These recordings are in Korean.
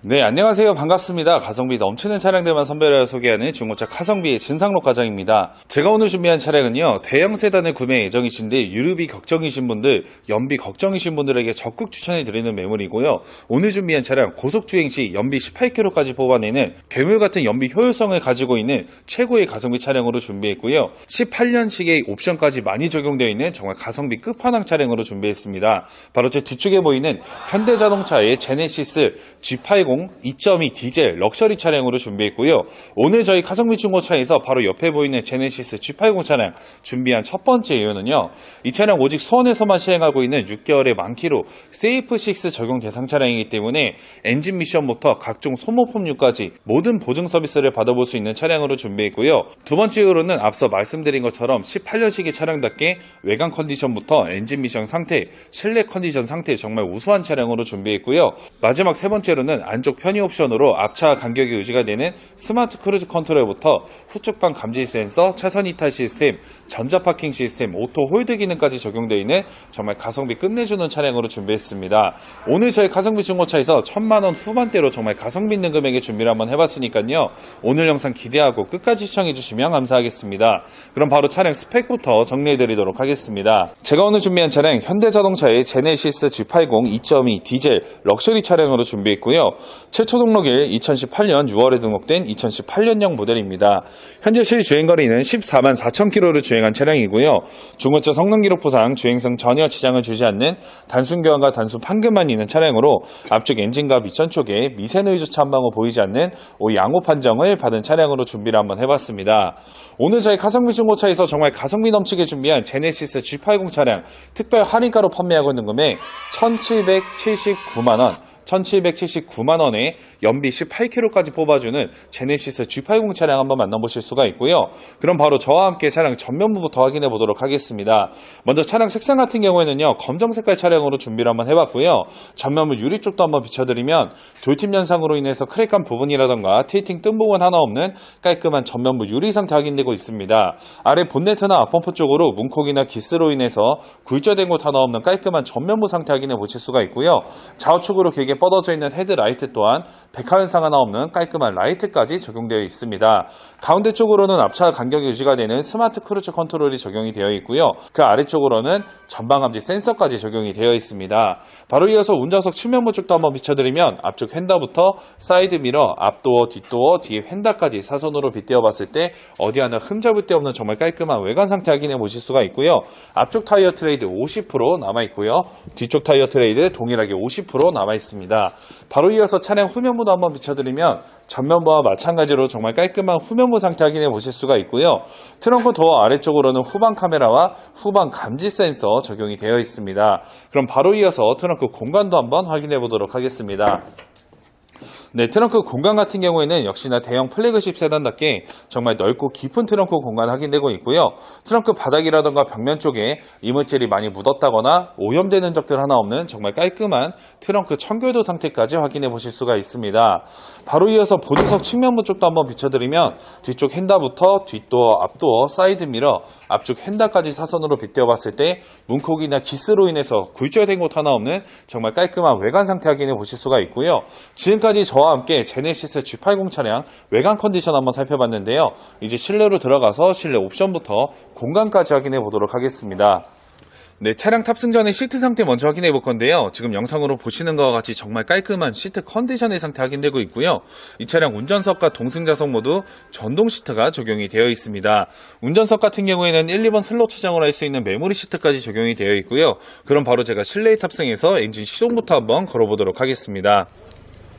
네, 안녕하세요. 반갑습니다. 가성비 넘치는 차량들만 선별하여 소개하는 중고차 카성비의 진상록 과장입니다. 제가 오늘 준비한 차량은요, 대형 세단을 구매 예정이신데 유류비 걱정이신 분들, 연비 걱정이신 분들에게 적극 추천해 드리는 매물이고요. 오늘 준비한 차량 고속주행 시 연비 18km까지 뽑아내는 괴물 같은 연비 효율성을 가지고 있는 최고의 가성비 차량으로 준비했고요. 18년식의 옵션까지 많이 적용되어 있는 정말 가성비 끝판왕 차량으로 준비했습니다. 바로 제 뒤쪽에 보이는 현대자동차의 제네시스 G80 2.2 디젤 럭셔리 차량으로 준비했고요. 오늘 저희 가성비 중고차에서 바로 옆에 보이는 제네시스 G80 차량 준비한 첫 번째 이유는요. 이 차량 오직 수원에서만 시행하고 있는 6개월의 만키로 세이프6 적용 대상 차량이기 때문에 엔진 미션부터 각종 소모품류까지 모든 보증 서비스를 받아볼 수 있는 차량으로 준비했고요. 두 번째 이유로는 앞서 말씀드린 것처럼 18년식의 차량답게 외관 컨디션부터 엔진 미션 상태, 실내 컨디션 상태 정말 우수한 차량으로 준비했고요. 마지막 세 번째로는 안쪽 편의 옵션으로 앞차 간격이 유지가 되는 스마트 크루즈 컨트롤부터 후측방 감지 센서, 차선 이탈 시스템, 전자 파킹 시스템, 오토 홀드 기능까지 적용되어 있는 정말 가성비 끝내주는 차량으로 준비했습니다. 오늘 저희 가성비 중고차에서 천만 원 후반대로 정말 가성비 있는 금액의 준비를 한번 해봤으니까요. 오늘 영상 기대하고 끝까지 시청해주시면 감사하겠습니다. 그럼 바로 차량 스펙부터 정리해드리도록 하겠습니다. 제가 오늘 준비한 차량 현대자동차의 제네시스 G80 2.2 디젤 럭셔리 차량으로 준비했고요. 최초 등록일 2018년 6월에 등록된 2018년형 모델입니다. 현재 실 주행 거리는 14만 4천 킬로를 주행한 차량이고요. 중고차 성능 기록부상 주행성 전혀 지장을 주지 않는 단순 교환과 단순 판금만 있는 차량으로 앞쪽 엔진과 미천 쪽에 미세 노이즈차 한 방울 보이지 않는 오 양호 판정을 받은 차량으로 준비를 한번 해봤습니다. 오늘 저희 가성비 중고차에서 정말 가성비 넘치게 준비한 제네시스 G80 차량 특별 할인가로 판매하고 있는 금액 1,779만 원 1779만 원에 연비 18km까지 뽑아주는 제네시스 G80 차량 한번 만나보실 수가 있고요. 그럼 바로 저와 함께 차량 전면부부터 확인해 보도록 하겠습니다. 먼저 차량 색상 같은 경우에는요, 검정 색깔 차량으로 준비를 한번 해봤고요. 전면부 유리 쪽도 한번 비춰드리면 돌팀 현상으로 인해서 크랙한 부분이라던가 테이팅 뜬 부분 하나 없는 깔끔한 전면부 유리 상태 확인되고 있습니다. 아래 본네트나 앞범퍼 쪽으로 문콕이나 기스로 인해서 굴절된 곳 하나 없는 깔끔한 전면부 상태 확인해 보실 수가 있고요. 좌우측으로 길게 뻗어져 있는 헤드라이트 또한 백화 현상 하나 없는 깔끔한 라이트까지 적용되어 있습니다. 가운데 쪽으로는 앞차 간격이 유지가 되는 스마트 크루즈 컨트롤이 적용이 되어 있고요. 그 아래쪽으로는 전방 감지 센서까지 적용이 되어 있습니다. 바로 이어서 운전석 측면부 쪽도 한번 비춰드리면 앞쪽 휀다부터 사이드 미러, 앞도어, 뒷도어, 뒤에 휀다까지 사선으로 빗대어 봤을 때 어디 하나 흠잡을 데 없는 정말 깔끔한 외관 상태 확인해 보실 수가 있고요. 앞쪽 타이어 트레이드 50% 남아 있고요. 뒤쪽 타이어 트레이드 동일하게 50% 남아 있습니다. 바로 이어서 차량 후면부도 한번 비춰드리면 전면부와 마찬가지로 정말 깔끔한 후면부 상태 확인해 보실 수가 있고요. 트렁크 도어 아래쪽으로는 후방 카메라와 후방 감지 센서 적용이 되어 있습니다. 그럼 바로 이어서 트렁크 공간도 한번 확인해 보도록 하겠습니다. 네, 트렁크 공간 같은 경우에는 역시나 대형 플래그십 세단답게 정말 넓고 깊은 트렁크 공간 확인되고 있고요. 트렁크 바닥이라던가 벽면 쪽에 이물질이 많이 묻었다거나 오염되는 적들 하나 없는 정말 깔끔한 트렁크 청결도 상태까지 확인해 보실 수가 있습니다. 바로 이어서 보조석 측면부 쪽도 한번 비춰드리면 뒤쪽 핸다부터 뒷도어, 앞도어, 사이드 미러, 앞쪽 핸다까지 사선으로 빗대어 봤을 때 문콕이나 기스로 인해서 굴절된 곳 하나 없는 정말 깔끔한 외관 상태 확인해 보실 수가 있고요. 지금까지 저와 함께 제네시스 G80 차량 외관 컨디션 한번 살펴봤는데요. 이제 실내로 들어가서 실내 옵션부터 공간까지 확인해 보도록 하겠습니다. 네, 차량 탑승 전에 시트 상태 먼저 확인해 볼 건데요. 지금 영상으로 보시는 것과 같이 정말 깔끔한 시트 컨디션의 상태 확인되고 있고요. 이 차량 운전석과 동승자석 모두 전동 시트가 적용이 되어 있습니다. 운전석 같은 경우에는 1, 2번 슬롯 차장으로 할 수 있는 메모리 시트까지 적용이 되어 있고요. 그럼 바로 제가 실내에 탑승해서 엔진 시동부터 한번 걸어보도록 하겠습니다.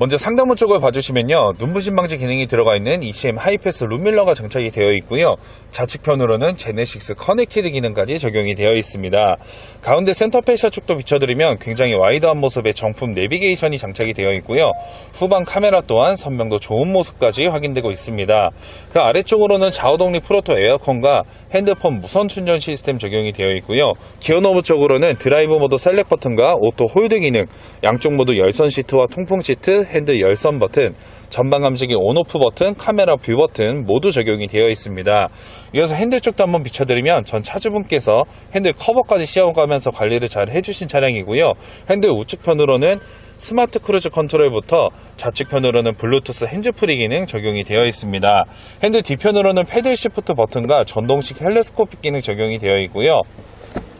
먼저 상단부 쪽을 봐주시면요. 눈부신 방지 기능이 들어가 있는 ECM 하이패스 룸밀러가 장착이 되어 있고요. 좌측편으로는 제네식스 커넥티드 기능까지 적용이 되어 있습니다. 가운데 센터 페시아 쪽도 비춰드리면 굉장히 와이드한 모습의 정품 내비게이션이 장착이 되어 있고요. 후방 카메라 또한 선명도 좋은 모습까지 확인되고 있습니다. 그 아래쪽으로는 좌우독립 프로토 에어컨과 핸드폰 무선 충전 시스템 적용이 되어 있고요. 기어 노브 쪽으로는 드라이브 모드 셀렉 버튼과 오토 홀드 기능, 양쪽 모두 열선 시트와 통풍 시트, 핸드 열선 버튼, 전방 감지기 온오프 버튼, 카메라 뷰 버튼 모두 적용이 되어 있습니다. 이어서 핸들 쪽도 한번 비춰드리면 전 차주분께서 핸들 커버까지 씌워가면서 관리를 잘 해주신 차량이고요. 핸들 우측편으로는 스마트 크루즈 컨트롤부터 좌측편으로는 블루투스 핸즈프리 기능 적용이 되어 있습니다. 핸들 뒤편으로는 패들 시프트 버튼과 전동식 헬레스코픽 기능 적용이 되어 있고요.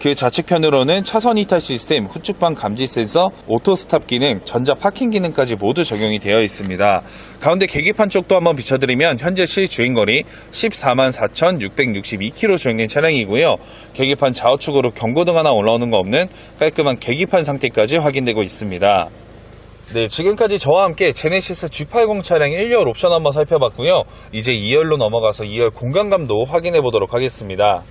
그 좌측편으로는 차선 이탈 시스템, 후측방 감지 센서, 오토 스탑 기능, 전자 파킹 기능까지 모두 적용이 되어 있습니다. 가운데 계기판 쪽도 한번 비춰드리면 현재 시 주행거리 14만 4,662km 주행된 차량이고요. 계기판 좌우측으로 경고등 하나 올라오는 거 없는 깔끔한 계기판 상태까지 확인되고 있습니다. 네, 지금까지 저와 함께 제네시스 G80 차량 1열 옵션 한번 살펴봤고요. 이제 2열로 넘어가서 2열 공간감도 확인해 보도록 하겠습니다.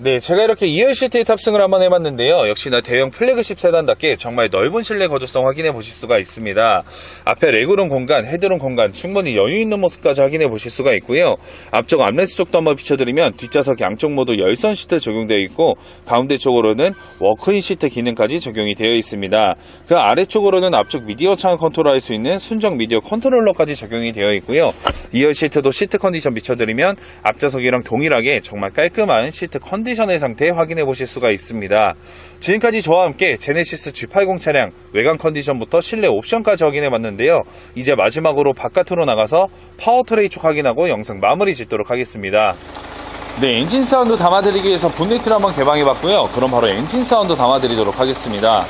네, 제가 이렇게 2열 시트에 탑승을 한번 해봤는데요. 역시나 대형 플래그십 세단답게 정말 넓은 실내 거주성 확인해 보실 수가 있습니다. 앞에 레그룸 공간, 헤드룸 공간 충분히 여유 있는 모습까지 확인해 보실 수가 있고요. 앞쪽 암레스 쪽도 한번 비춰드리면 뒷좌석 양쪽 모두 열선 시트 적용되어 있고 가운데 쪽으로는 워크인 시트 기능까지 적용이 되어 있습니다. 그 아래쪽으로는 앞쪽 미디어 창을 컨트롤할 수 있는 순정 미디어 컨트롤러까지 적용이 되어 있고요. 2열 시트도 시트 컨디션 비춰드리면 앞좌석이랑 동일하게 정말 깔끔한 시트 컨디션 의 상태 확인해 보실 수가 있습니다. 지금까지 저와 함께 제네시스 G80 차량 외관 컨디션부터 실내 옵션까지 확인해 봤는데요. 이제 마지막으로 바깥으로 나가서 파워트레이 쪽 확인하고 영상 마무리 짓도록 하겠습니다. 네, 엔진 사운드 담아드리기 위해서 본네트를 한번 개방해 봤고요. 그럼 바로 엔진 사운드 담아드리도록 하겠습니다.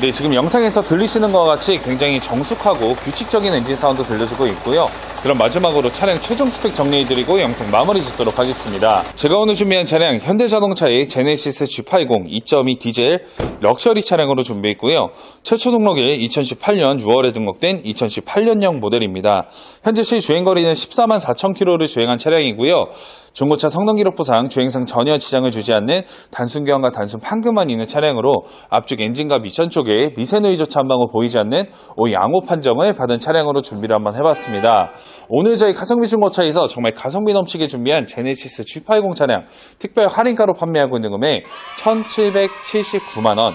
네, 지금 영상에서 들리시는 것과 같이 굉장히 정숙하고 규칙적인 엔진 사운드 들려주고 있고요. 그럼 마지막으로 차량 최종 스펙 정리해드리고 영상 마무리 짓도록 하겠습니다. 제가 오늘 준비한 차량 현대자동차의 제네시스 G80 2.2 디젤 럭셔리 차량으로 준비했고요. 최초 등록일 2018년 6월에 등록된 2018년형 모델입니다. 현재 시 주행거리는 14만 4천 킬로를 주행한 차량이고요. 중고차 성능 기록부상 주행상 전혀 지장을 주지 않는 단순 교환과 단순 판금만 있는 차량으로 앞쪽 엔진과 미션 쪽에 미세노이 조차 한 방울 보이지 않는 오 양호 판정을 받은 차량으로 준비를 한번 해봤습니다. 오늘 저희 가성비 중고차에서 정말 가성비 넘치게 준비한 제네시스 G80 차량 특별 할인가로 판매하고 있는 금액 1,779만 원.